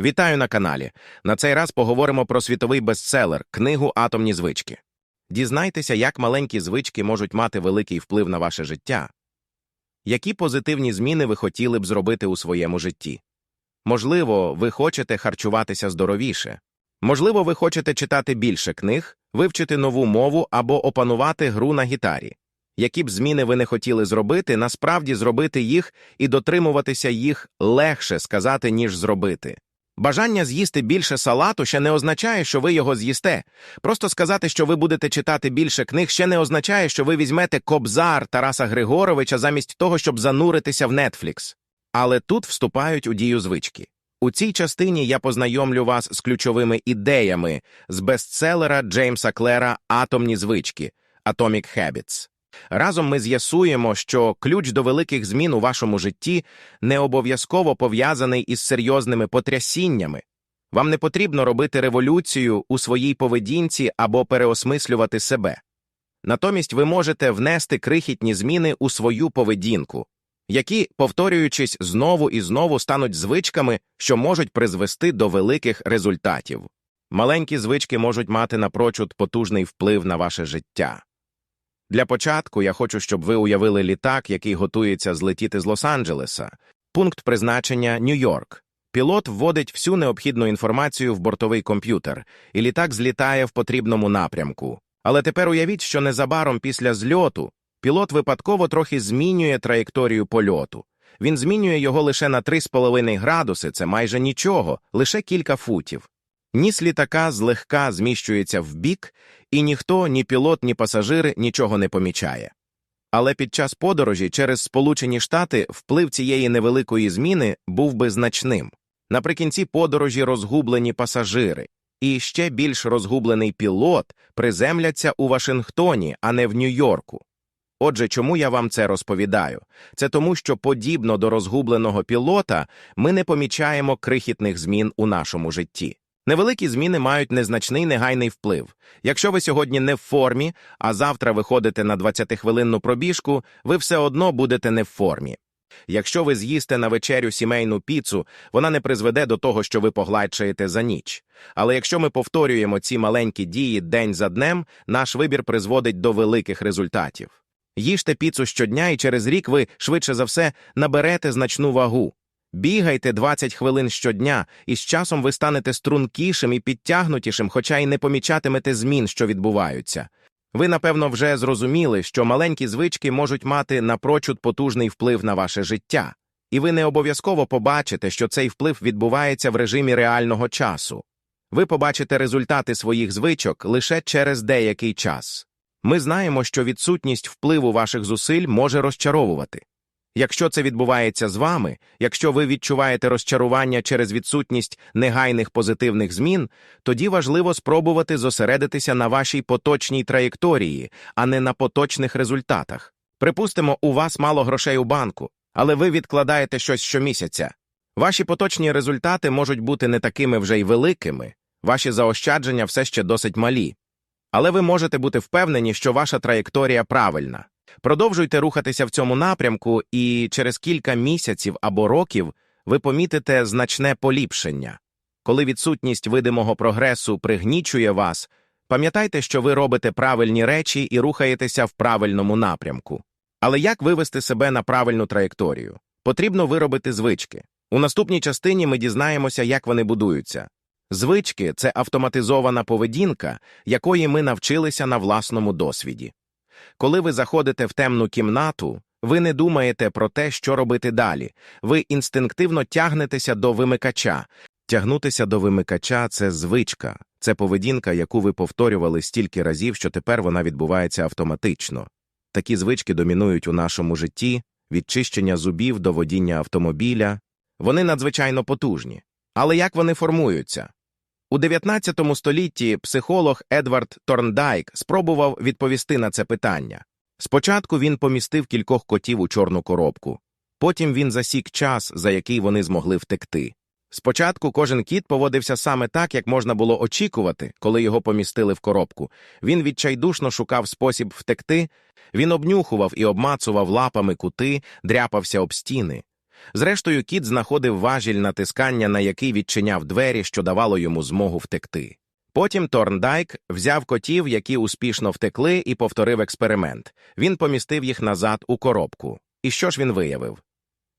Вітаю на каналі. На цей раз поговоримо про світовий бестселер книгу Атомні звички. Дізнайтеся, як маленькі звички можуть мати великий вплив на ваше життя. Які позитивні зміни ви хотіли б зробити у своєму житті? Можливо, ви хочете харчуватися здоровіше. Можливо, ви хочете читати більше книг, вивчити нову мову або опанувати гру на гітарі. Які б зміни ви не хотіли зробити, насправді зробити їх і дотримуватися їх легше сказати, ніж зробити. Бажання з'їсти більше салату ще не означає, що ви його з'їсте. Просто сказати, що ви будете читати більше книг, ще не означає, що ви візьмете кобзар Тараса Григоровича замість того, щоб зануритися в Netflix. Але тут вступають у дію звички. У цій частині я познайомлю вас з ключовими ідеями з бестселера Джеймса Клера Атомні звички Atomic Habits. Разом ми з'ясуємо, що ключ до великих змін у вашому житті не обов'язково пов'язаний із серйозними потрясіннями. Вам не потрібно робити революцію у своїй поведінці або переосмислювати себе. Натомість ви можете внести крихітні зміни у свою поведінку, які, повторюючись знову і знову, стануть звичками, що можуть призвести до великих результатів. Маленькі звички можуть мати напрочуд потужний вплив на ваше життя. Для початку я хочу, щоб ви уявили літак, який готується злетіти з Лос-Анджелеса. Пункт призначення Нью-Йорк. Пілот вводить всю необхідну інформацію в бортовий комп'ютер, і літак злітає в потрібному напрямку. Але тепер уявіть, що незабаром після зльоту пілот випадково трохи змінює траєкторію польоту. Він змінює його лише на 3,5 градуси, це майже нічого, лише кілька футів. Ніс літака злегка зміщується вбік, і ніхто, ні пілот, ні пасажири нічого не помічає. Але під час подорожі через Сполучені Штати вплив цієї невеликої зміни був би значним. Наприкінці подорожі розгублені пасажири, і ще більш розгублений пілот приземляться у Вашингтоні, а не в Нью-Йорку. Отже, чому я вам це розповідаю? Це тому, що подібно до розгубленого пілота ми не помічаємо крихітних змін у нашому житті. Невеликі зміни мають незначний негайний вплив. Якщо ви сьогодні не в формі, а завтра виходите на 20-хвилинну пробіжку, ви все одно будете не в формі. Якщо ви з'їсте на вечерю сімейну піцу, вона не призведе до того, що ви погладшаєте за ніч. Але якщо ми повторюємо ці маленькі дії день за днем, наш вибір призводить до великих результатів. Їжте піцу щодня, і через рік ви, швидше за все, наберете значну вагу. Бігайте 20 хвилин щодня, і з часом ви станете стрункішим і підтягнутішим, хоча й не помічатимете змін, що відбуваються. Ви, напевно, вже зрозуміли, що маленькі звички можуть мати напрочуд потужний вплив на ваше життя, і ви не обов'язково побачите, що цей вплив відбувається в режимі реального часу. Ви побачите результати своїх звичок лише через деякий час. Ми знаємо, що відсутність впливу ваших зусиль може розчаровувати. Якщо це відбувається з вами, якщо ви відчуваєте розчарування через відсутність негайних позитивних змін, тоді важливо спробувати зосередитися на вашій поточній траєкторії, а не на поточних результатах. Припустимо, у вас мало грошей у банку, але ви відкладаєте щось щомісяця. Ваші поточні результати можуть бути не такими вже й великими, ваші заощадження все ще досить малі. Але ви можете бути впевнені, що ваша траєкторія правильна. Продовжуйте рухатися в цьому напрямку, і через кілька місяців або років ви помітите значне поліпшення. Коли відсутність видимого прогресу пригнічує вас, пам'ятайте, що ви робите правильні речі і рухаєтеся в правильному напрямку. Але як вивести себе на правильну траєкторію? Потрібно виробити звички. У наступній частині ми дізнаємося, як вони будуються. Звички це автоматизована поведінка, якої ми навчилися на власному досвіді. Коли ви заходите в темну кімнату, ви не думаєте про те, що робити далі. Ви інстинктивно тягнетеся до вимикача. Тягнутися до вимикача це звичка, це поведінка, яку ви повторювали стільки разів, що тепер вона відбувається автоматично. Такі звички домінують у нашому житті від чищення зубів до водіння автомобіля. Вони надзвичайно потужні. Але як вони формуються? У 19 столітті психолог Едвард Торндайк спробував відповісти на це питання. Спочатку він помістив кількох котів у чорну коробку, потім він засік час, за який вони змогли втекти. Спочатку кожен кіт поводився саме так, як можна було очікувати, коли його помістили в коробку. Він відчайдушно шукав спосіб втекти, він обнюхував і обмацував лапами кути, дряпався об стіни. Зрештою, кіт знаходив важіль натискання, на який відчиняв двері, що давало йому змогу втекти. Потім Торндайк взяв котів, які успішно втекли, і повторив експеримент. Він помістив їх назад у коробку. І що ж він виявив?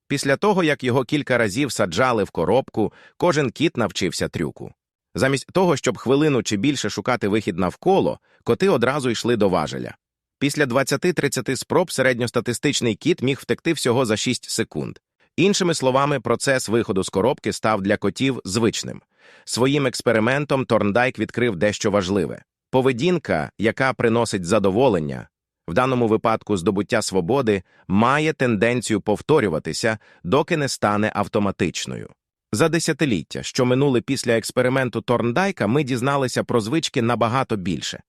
Після того, як його кілька разів саджали в коробку, кожен кіт навчився трюку. Замість того, щоб хвилину чи більше шукати вихід навколо, коти одразу йшли до важеля. Після 20-30 спроб середньостатистичний кіт міг втекти всього за 6 секунд. Іншими словами, процес виходу з коробки став для котів звичним. Своїм експериментом Торндайк відкрив дещо важливе поведінка, яка приносить задоволення, в даному випадку здобуття свободи, має тенденцію повторюватися, доки не стане автоматичною. За десятиліття, що минули після експерименту Торндайка, ми дізналися про звички набагато більше.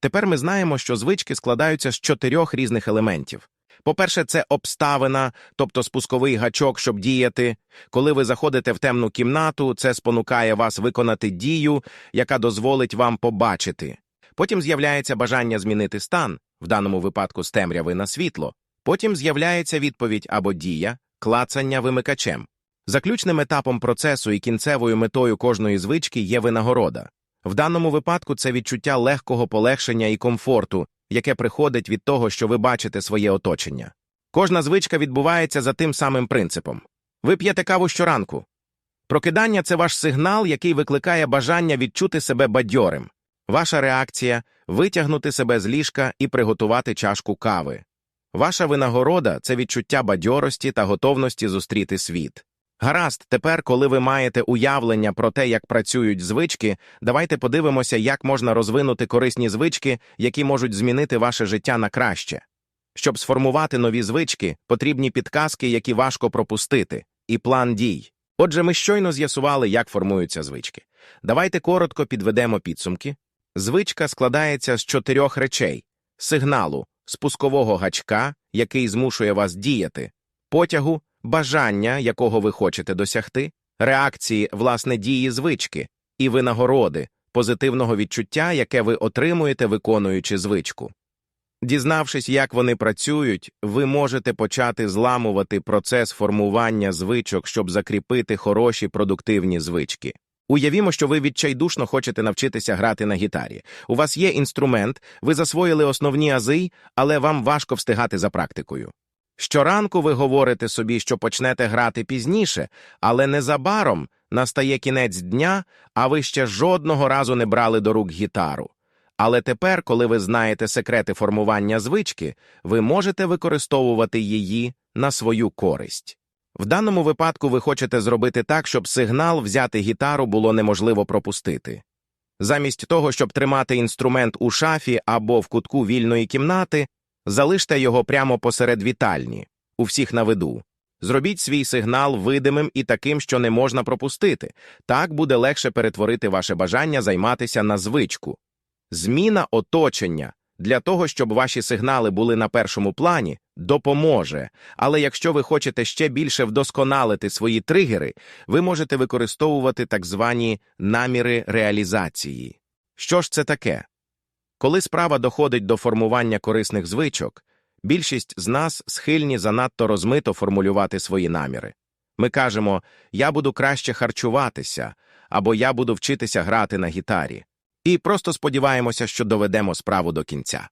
Тепер ми знаємо, що звички складаються з чотирьох різних елементів. По-перше, це обставина, тобто спусковий гачок, щоб діяти. Коли ви заходите в темну кімнату, це спонукає вас виконати дію, яка дозволить вам побачити. Потім з'являється бажання змінити стан, в даному випадку з темряви на світло. Потім з'являється відповідь або дія, клацання вимикачем. Заключним етапом процесу і кінцевою метою кожної звички є винагорода. В даному випадку це відчуття легкого полегшення і комфорту, яке приходить від того, що ви бачите своє оточення. Кожна звичка відбувається за тим самим принципом. Ви п'єте каву щоранку. Прокидання це ваш сигнал, який викликає бажання відчути себе бадьорим. Ваша реакція витягнути себе з ліжка і приготувати чашку кави. Ваша винагорода це відчуття бадьорості та готовності зустріти світ. Гаразд, тепер, коли ви маєте уявлення про те, як працюють звички, давайте подивимося, як можна розвинути корисні звички, які можуть змінити ваше життя на краще. Щоб сформувати нові звички, потрібні підказки, які важко пропустити, і план дій. Отже, ми щойно з'ясували, як формуються звички. Давайте коротко підведемо підсумки. Звичка складається з чотирьох речей: сигналу, спускового гачка, який змушує вас діяти, потягу, бажання, якого ви хочете досягти, реакції, власне, дії звички, і винагороди, позитивного відчуття, яке ви отримуєте, виконуючи звичку. Дізнавшись, як вони працюють, ви можете почати зламувати процес формування звичок, щоб закріпити хороші продуктивні звички. Уявімо, що ви відчайдушно хочете навчитися грати на гітарі. У вас є інструмент, ви засвоїли основні ази, але вам важко встигати за практикою. Щоранку ви говорите собі, що почнете грати пізніше, але незабаром настає кінець дня, а ви ще жодного разу не брали до рук гітару. Але тепер, коли ви знаєте секрети формування звички, ви можете використовувати її на свою користь. В даному випадку ви хочете зробити так, щоб сигнал взяти гітару було неможливо пропустити. Замість того, щоб тримати інструмент у шафі або в кутку вільної кімнати, залиште його прямо посеред вітальні, у всіх на виду. Зробіть свій сигнал видимим і таким, що не можна пропустити. Так буде легше перетворити ваше бажання займатися на звичку. Зміна оточення для того, щоб ваші сигнали були на першому плані, допоможе. Але якщо ви хочете ще більше вдосконалити свої тригери, ви можете використовувати так звані наміри реалізації. Що ж це таке? Коли справа доходить до формування корисних звичок, більшість з нас схильні занадто розмито формулювати свої наміри. Ми кажемо я буду краще харчуватися або я буду вчитися грати на гітарі. І просто сподіваємося, що доведемо справу до кінця.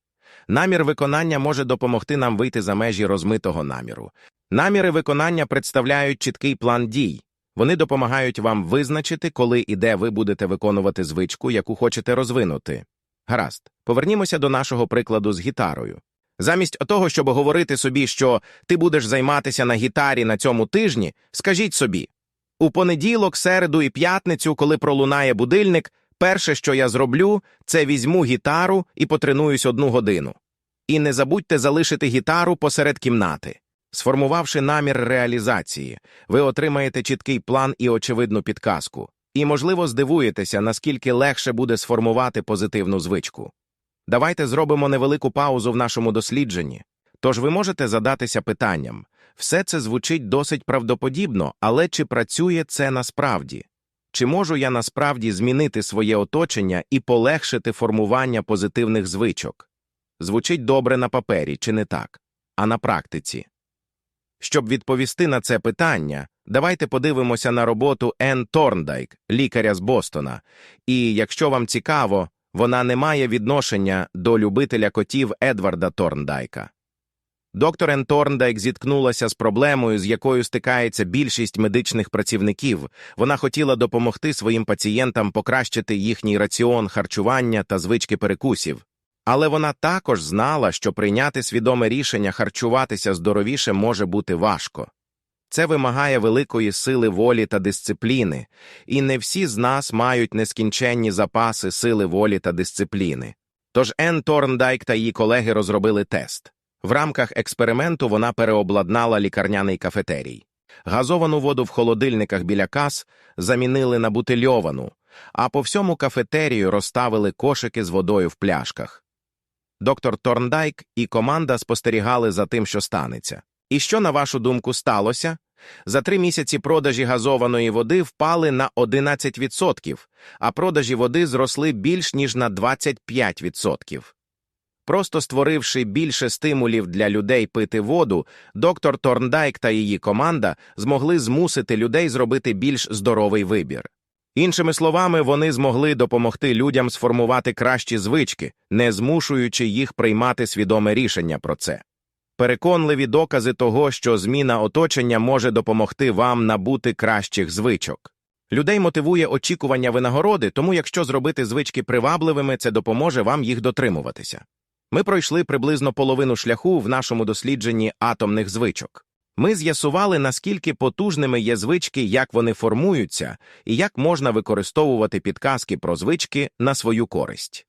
Намір виконання може допомогти нам вийти за межі розмитого наміру. Наміри виконання представляють чіткий план дій. Вони допомагають вам визначити, коли і де ви будете виконувати звичку, яку хочете розвинути. Гаразд, повернімося до нашого прикладу з гітарою. Замість того, щоб говорити собі, що ти будеш займатися на гітарі на цьому тижні, скажіть собі у понеділок, середу і п'ятницю, коли пролунає будильник, Перше, що я зроблю, це візьму гітару і потренуюсь одну годину. І не забудьте залишити гітару посеред кімнати. Сформувавши намір реалізації, ви отримаєте чіткий план і очевидну підказку, і, можливо, здивуєтеся, наскільки легше буде сформувати позитивну звичку. Давайте зробимо невелику паузу в нашому дослідженні. Тож ви можете задатися питанням все це звучить досить правдоподібно, але чи працює це насправді? Чи можу я насправді змінити своє оточення і полегшити формування позитивних звичок? Звучить добре на папері, чи не так, а на практиці. Щоб відповісти на це питання, давайте подивимося на роботу Енн Торндайк, лікаря з Бостона. І, якщо вам цікаво, вона не має відношення до любителя котів Едварда Торндайка. Доктор Енн Торндайк зіткнулася з проблемою, з якою стикається більшість медичних працівників. Вона хотіла допомогти своїм пацієнтам покращити їхній раціон харчування та звички перекусів. Але вона також знала, що прийняти свідоме рішення харчуватися здоровіше може бути важко. Це вимагає великої сили волі та дисципліни, і не всі з нас мають нескінченні запаси сили волі та дисципліни. Тож Енн Торндайк та її колеги розробили тест. В рамках експерименту вона переобладнала лікарняний кафетерій. Газовану воду в холодильниках біля кас замінили на бутильовану, а по всьому кафетерію розставили кошики з водою в пляшках. Доктор Торндайк і команда спостерігали за тим, що станеться. І що, на вашу думку, сталося? За три місяці продажі газованої води впали на 11%, а продажі води зросли більш ніж на 25%. Просто створивши більше стимулів для людей пити воду, доктор Торндайк та її команда змогли змусити людей зробити більш здоровий вибір. Іншими словами, вони змогли допомогти людям сформувати кращі звички, не змушуючи їх приймати свідоме рішення про це. Переконливі докази того, що зміна оточення може допомогти вам набути кращих звичок. Людей мотивує очікування винагороди, тому якщо зробити звички привабливими, це допоможе вам їх дотримуватися. Ми пройшли приблизно половину шляху в нашому дослідженні атомних звичок. Ми з'ясували, наскільки потужними є звички, як вони формуються, і як можна використовувати підказки про звички на свою користь.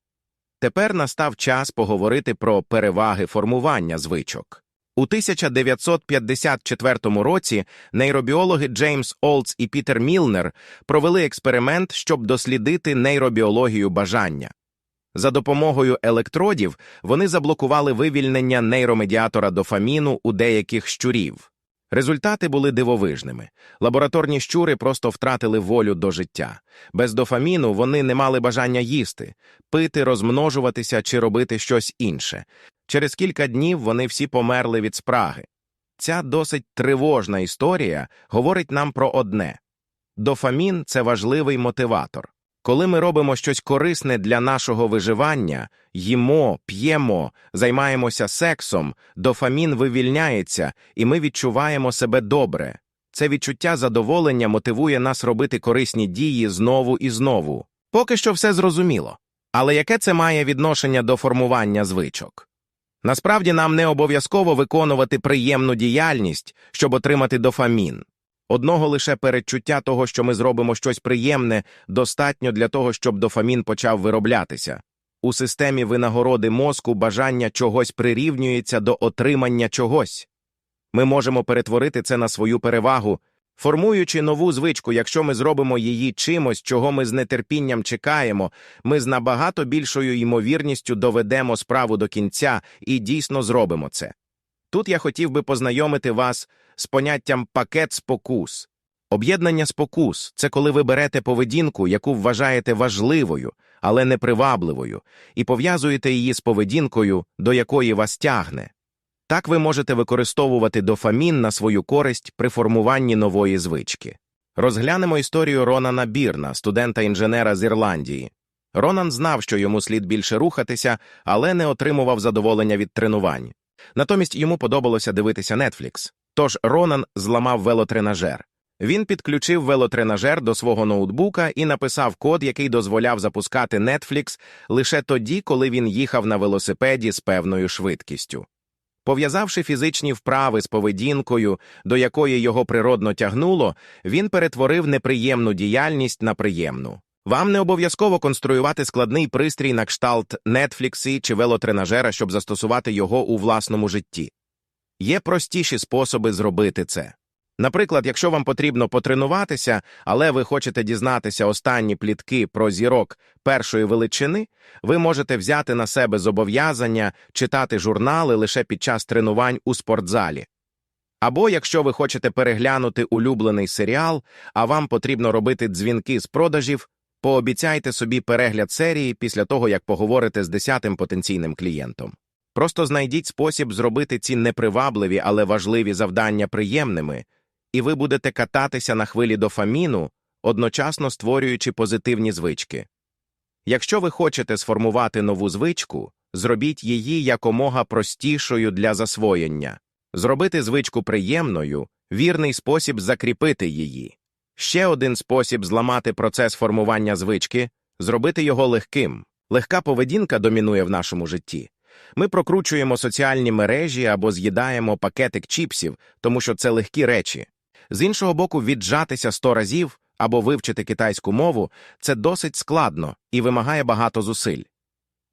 Тепер настав час поговорити про переваги формування звичок. У 1954 році нейробіологи Джеймс Олдс і Пітер Мілнер провели експеримент, щоб дослідити нейробіологію бажання. За допомогою електродів вони заблокували вивільнення нейромедіатора дофаміну у деяких щурів. Результати були дивовижними. Лабораторні щури просто втратили волю до життя. Без дофаміну вони не мали бажання їсти, пити, розмножуватися чи робити щось інше. Через кілька днів вони всі померли від спраги. Ця досить тривожна історія говорить нам про одне дофамін це важливий мотиватор. Коли ми робимо щось корисне для нашого виживання, їмо, п'ємо, займаємося сексом, дофамін вивільняється, і ми відчуваємо себе добре. Це відчуття задоволення мотивує нас робити корисні дії знову і знову. Поки що все зрозуміло. Але яке це має відношення до формування звичок? Насправді нам не обов'язково виконувати приємну діяльність, щоб отримати дофамін. Одного лише передчуття того, що ми зробимо щось приємне, достатньо для того, щоб дофамін почав вироблятися. У системі винагороди мозку бажання чогось прирівнюється до отримання чогось. Ми можемо перетворити це на свою перевагу, формуючи нову звичку, якщо ми зробимо її чимось, чого ми з нетерпінням чекаємо, ми з набагато більшою ймовірністю доведемо справу до кінця і дійсно зробимо це. Тут я хотів би познайомити вас з поняттям пакет спокус. Об'єднання спокус це коли ви берете поведінку, яку вважаєте важливою, але непривабливою, і пов'язуєте її з поведінкою, до якої вас тягне. Так ви можете використовувати дофамін на свою користь при формуванні нової звички. Розглянемо історію Ронана Бірна, студента-інженера з Ірландії. Ронан знав, що йому слід більше рухатися, але не отримував задоволення від тренувань. Натомість йому подобалося дивитися Netflix. Тож Ронан зламав велотренажер. Він підключив велотренажер до свого ноутбука і написав код, який дозволяв запускати Netflix лише тоді, коли він їхав на велосипеді з певною швидкістю. Пов'язавши фізичні вправи з поведінкою, до якої його природно тягнуло, він перетворив неприємну діяльність на приємну. Вам не обов'язково конструювати складний пристрій на кшталт Netflix чи велотренажера, щоб застосувати його у власному житті. Є простіші способи зробити це. Наприклад, якщо вам потрібно потренуватися, але ви хочете дізнатися останні плітки про зірок першої величини, ви можете взяти на себе зобов'язання читати журнали лише під час тренувань у спортзалі. Або якщо ви хочете переглянути улюблений серіал, а вам потрібно робити дзвінки з продажів, пообіцяйте собі перегляд серії після того, як поговорите з десятим потенційним клієнтом. Просто знайдіть спосіб зробити ці непривабливі, але важливі завдання приємними, і ви будете кататися на хвилі дофаміну, одночасно створюючи позитивні звички. Якщо ви хочете сформувати нову звичку, зробіть її якомога простішою для засвоєння. Зробити звичку приємною вірний спосіб закріпити її. Ще один спосіб зламати процес формування звички зробити його легким. Легка поведінка домінує в нашому житті. Ми прокручуємо соціальні мережі або з'їдаємо пакетик чіпсів, тому що це легкі речі. З іншого боку, віджатися сто разів або вивчити китайську мову це досить складно і вимагає багато зусиль.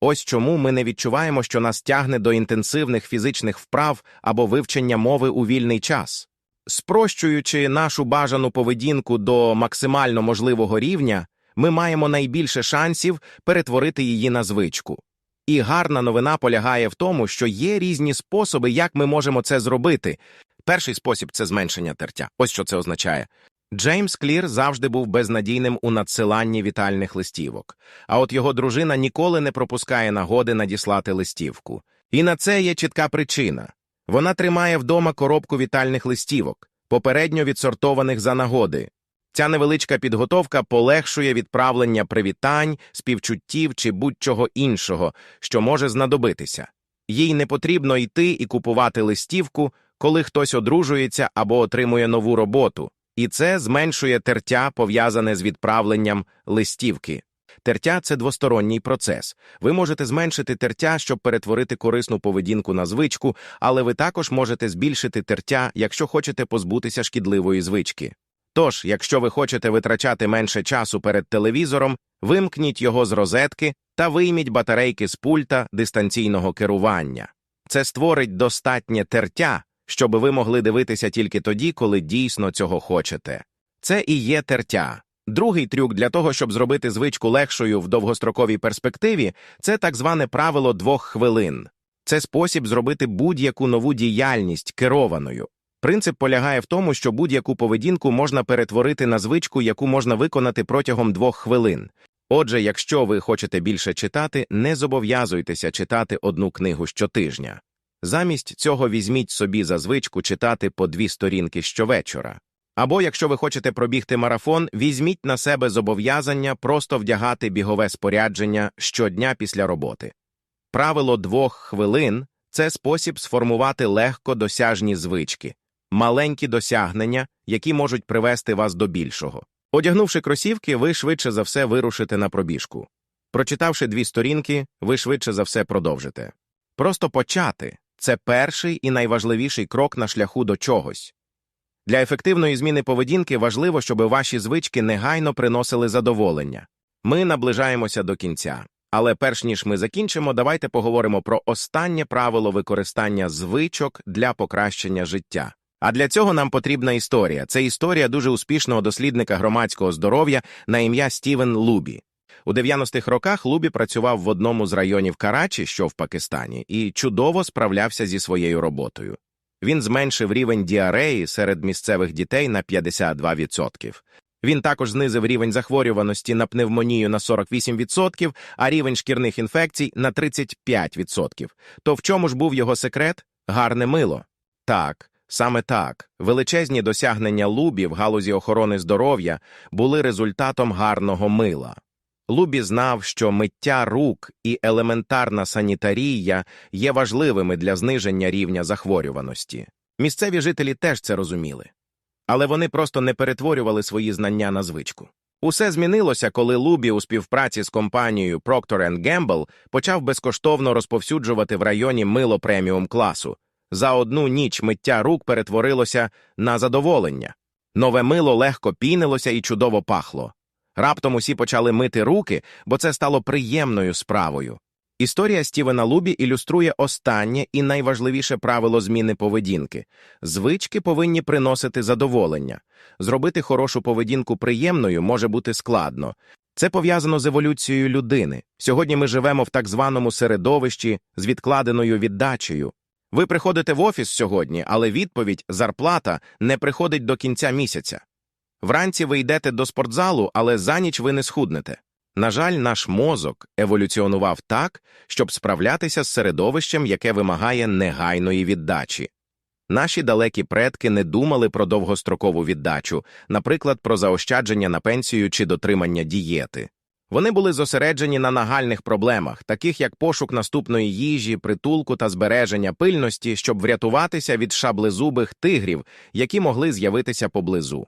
Ось чому ми не відчуваємо, що нас тягне до інтенсивних фізичних вправ або вивчення мови у вільний час. Спрощуючи нашу бажану поведінку до максимально можливого рівня, ми маємо найбільше шансів перетворити її на звичку. І гарна новина полягає в тому, що є різні способи, як ми можемо це зробити. Перший спосіб це зменшення тертя. Ось що це означає. Джеймс Клір завжди був безнадійним у надсиланні вітальних листівок, а от його дружина ніколи не пропускає нагоди надіслати листівку. І на це є чітка причина. Вона тримає вдома коробку вітальних листівок, попередньо відсортованих за нагоди. Ця невеличка підготовка полегшує відправлення привітань, співчуттів чи будь-чого іншого, що може знадобитися. Їй не потрібно йти і купувати листівку, коли хтось одружується або отримує нову роботу, і це зменшує тертя, пов'язане з відправленням листівки. Тертя це двосторонній процес. Ви можете зменшити тертя, щоб перетворити корисну поведінку на звичку, але ви також можете збільшити тертя, якщо хочете позбутися шкідливої звички. Тож, якщо ви хочете витрачати менше часу перед телевізором, вимкніть його з розетки та вийміть батарейки з пульта дистанційного керування. Це створить достатнє тертя, щоб ви могли дивитися тільки тоді, коли дійсно цього хочете. Це і є тертя. Другий трюк для того, щоб зробити звичку легшою в довгостроковій перспективі, це так зване правило двох хвилин. Це спосіб зробити будь-яку нову діяльність керованою. Принцип полягає в тому, що будь-яку поведінку можна перетворити на звичку, яку можна виконати протягом двох хвилин. Отже, якщо ви хочете більше читати, не зобов'язуйтеся читати одну книгу щотижня. Замість цього візьміть собі за звичку читати по дві сторінки щовечора. Або, якщо ви хочете пробігти марафон, візьміть на себе зобов'язання просто вдягати бігове спорядження щодня після роботи. Правило двох хвилин це спосіб сформувати легко досяжні звички, маленькі досягнення, які можуть привести вас до більшого. Одягнувши кросівки, ви швидше за все вирушите на пробіжку. Прочитавши дві сторінки, ви швидше за все продовжите. Просто почати це перший і найважливіший крок на шляху до чогось. Для ефективної зміни поведінки важливо, щоб ваші звички негайно приносили задоволення. Ми наближаємося до кінця. Але перш ніж ми закінчимо, давайте поговоримо про останнє правило використання звичок для покращення життя. А для цього нам потрібна історія. Це історія дуже успішного дослідника громадського здоров'я на ім'я Стівен Лубі. У 90-х роках Лубі працював в одному з районів Карачі, що в Пакистані, і чудово справлявся зі своєю роботою. Він зменшив рівень діареї серед місцевих дітей на 52%. Він також знизив рівень захворюваності на пневмонію на 48%, а рівень шкірних інфекцій на 35%. То в чому ж був його секрет? Гарне мило. Так, саме так. Величезні досягнення Лубі в галузі охорони здоров'я були результатом гарного мила. Лубі знав, що миття рук і елементарна санітарія є важливими для зниження рівня захворюваності. Місцеві жителі теж це розуміли. Але вони просто не перетворювали свої знання на звичку. Усе змінилося, коли Лубі у співпраці з компанією Procter Gamble почав безкоштовно розповсюджувати в районі мило преміум класу. За одну ніч миття рук перетворилося на задоволення. Нове мило легко пінилося і чудово пахло. Раптом усі почали мити руки, бо це стало приємною справою. Історія Стівена Лубі ілюструє останнє і найважливіше правило зміни поведінки. Звички повинні приносити задоволення. Зробити хорошу поведінку приємною може бути складно. Це пов'язано з еволюцією людини. Сьогодні ми живемо в так званому середовищі з відкладеною віддачею. Ви приходите в офіс сьогодні, але відповідь зарплата не приходить до кінця місяця. Вранці ви йдете до спортзалу, але за ніч ви не схуднете. На жаль, наш мозок еволюціонував так, щоб справлятися з середовищем, яке вимагає негайної віддачі. Наші далекі предки не думали про довгострокову віддачу, наприклад, про заощадження на пенсію чи дотримання дієти. Вони були зосереджені на нагальних проблемах, таких як пошук наступної їжі, притулку та збереження пильності, щоб врятуватися від шаблезубих тигрів, які могли з'явитися поблизу.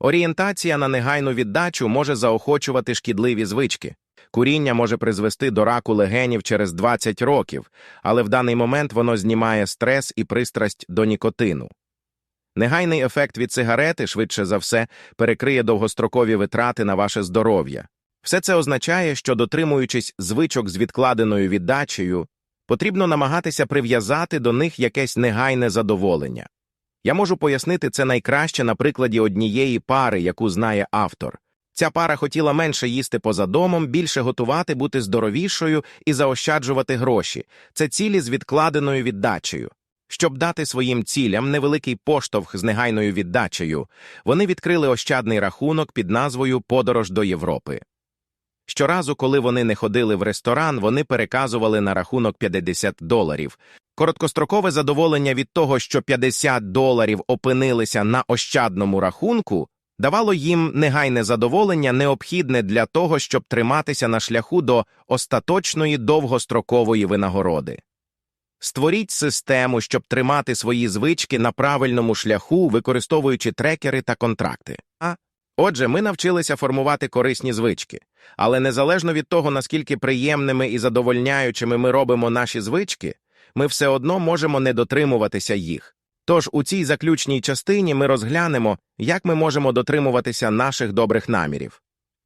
Орієнтація на негайну віддачу може заохочувати шкідливі звички. Куріння може призвести до раку легенів через 20 років, але в даний момент воно знімає стрес і пристрасть до нікотину. Негайний ефект від сигарети, швидше за все, перекриє довгострокові витрати на ваше здоров'я. Все це означає, що, дотримуючись звичок з відкладеною віддачею, потрібно намагатися прив'язати до них якесь негайне задоволення. Я можу пояснити це найкраще на прикладі однієї пари, яку знає автор. Ця пара хотіла менше їсти поза домом, більше готувати, бути здоровішою і заощаджувати гроші. Це цілі з відкладеною віддачею. Щоб дати своїм цілям невеликий поштовх з негайною віддачею, вони відкрили ощадний рахунок під назвою Подорож до Європи. Щоразу, коли вони не ходили в ресторан, вони переказували на рахунок 50 доларів. Короткострокове задоволення від того, що 50 доларів опинилися на ощадному рахунку, давало їм негайне задоволення, необхідне для того, щоб триматися на шляху до остаточної довгострокової винагороди. Створіть систему, щоб тримати свої звички на правильному шляху, використовуючи трекери та контракти. Отже, ми навчилися формувати корисні звички, але незалежно від того, наскільки приємними і задовольняючими ми робимо наші звички, ми все одно можемо не дотримуватися їх. Тож у цій заключній частині ми розглянемо, як ми можемо дотримуватися наших добрих намірів.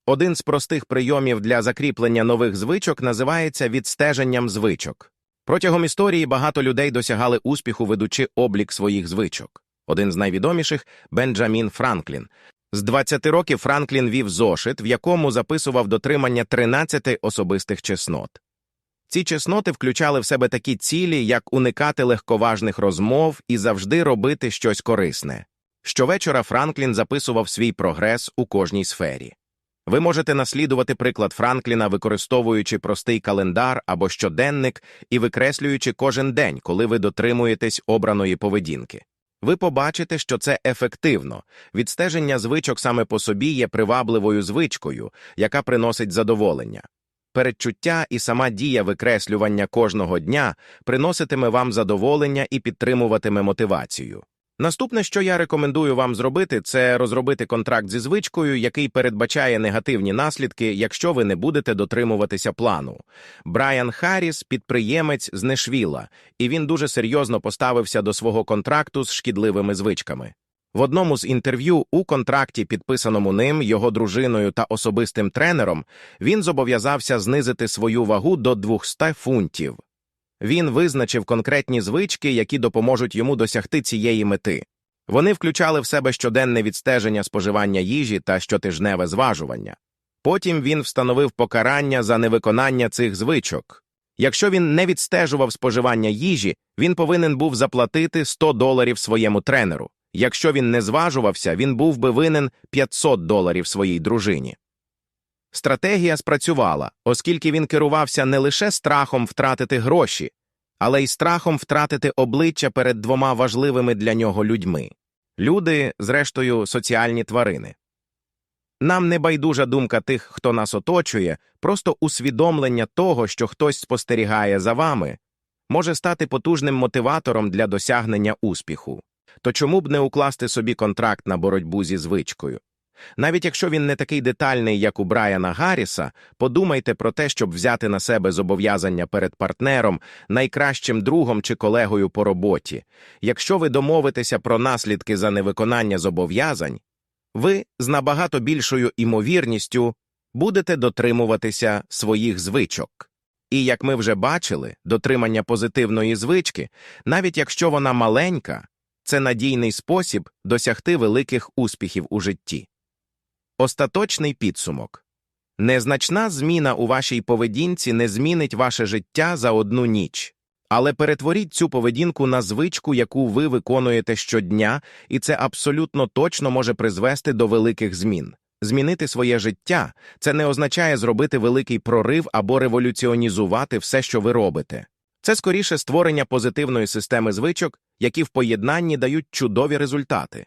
Один з простих прийомів для закріплення нових звичок називається відстеженням звичок. Протягом історії багато людей досягали успіху, ведучи облік своїх звичок. Один з найвідоміших Бенджамін Франклін. З 20 років Франклін вів зошит, в якому записував дотримання 13 особистих чеснот. Ці чесноти включали в себе такі цілі, як уникати легковажних розмов і завжди робити щось корисне. Щовечора Франклін записував свій прогрес у кожній сфері. Ви можете наслідувати приклад Франкліна, використовуючи простий календар або щоденник і викреслюючи кожен день, коли ви дотримуєтесь обраної поведінки. Ви побачите, що це ефективно. Відстеження звичок саме по собі є привабливою звичкою, яка приносить задоволення. Передчуття і сама дія викреслювання кожного дня приноситиме вам задоволення і підтримуватиме мотивацію. Наступне, що я рекомендую вам зробити, це розробити контракт зі звичкою, який передбачає негативні наслідки, якщо ви не будете дотримуватися плану. Брайан Харріс – підприємець з Нешвіла, і він дуже серйозно поставився до свого контракту з шкідливими звичками. В одному з інтерв'ю у контракті, підписаному ним, його дружиною та особистим тренером, він зобов'язався знизити свою вагу до 200 фунтів. Він визначив конкретні звички, які допоможуть йому досягти цієї мети. Вони включали в себе щоденне відстеження споживання їжі та щотижневе зважування. Потім він встановив покарання за невиконання цих звичок. Якщо він не відстежував споживання їжі, він повинен був заплатити 100 доларів своєму тренеру. Якщо він не зважувався, він був би винен 500 доларів своїй дружині. Стратегія спрацювала, оскільки він керувався не лише страхом втратити гроші, але й страхом втратити обличчя перед двома важливими для нього людьми люди, зрештою, соціальні тварини. Нам не байдужа думка тих, хто нас оточує, просто усвідомлення того, що хтось спостерігає за вами, може стати потужним мотиватором для досягнення успіху. То чому б не укласти собі контракт на боротьбу зі звичкою? Навіть якщо він не такий детальний, як у Брайана Гарріса, подумайте про те, щоб взяти на себе зобов'язання перед партнером, найкращим другом чи колегою по роботі. Якщо ви домовитеся про наслідки за невиконання зобов'язань, ви з набагато більшою імовірністю будете дотримуватися своїх звичок. І як ми вже бачили, дотримання позитивної звички, навіть якщо вона маленька, це надійний спосіб досягти великих успіхів у житті. Остаточний підсумок незначна зміна у вашій поведінці не змінить ваше життя за одну ніч, але перетворіть цю поведінку на звичку, яку ви виконуєте щодня, і це абсолютно точно може призвести до великих змін. Змінити своє життя це не означає зробити великий прорив або революціонізувати все, що ви робите. Це скоріше створення позитивної системи звичок, які в поєднанні дають чудові результати.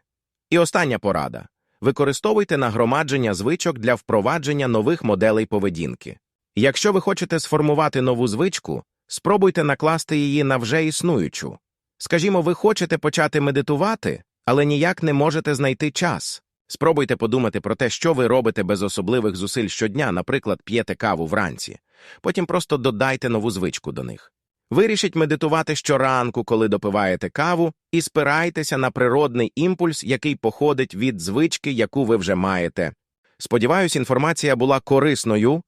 І остання порада використовуйте нагромадження звичок для впровадження нових моделей поведінки. Якщо ви хочете сформувати нову звичку, спробуйте накласти її на вже існуючу. Скажімо, ви хочете почати медитувати, але ніяк не можете знайти час. Спробуйте подумати про те, що ви робите без особливих зусиль щодня, наприклад, п'єте каву вранці. Потім просто додайте нову звичку до них. Вирішіть медитувати щоранку, коли допиваєте каву, і спирайтеся на природний імпульс, який походить від звички, яку ви вже маєте. Сподіваюсь, інформація була корисною.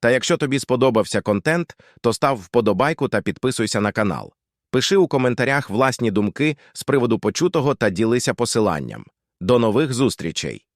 Та якщо тобі сподобався контент, то став вподобайку та підписуйся на канал. Пиши у коментарях власні думки з приводу почутого та ділися посиланням. До нових зустрічей!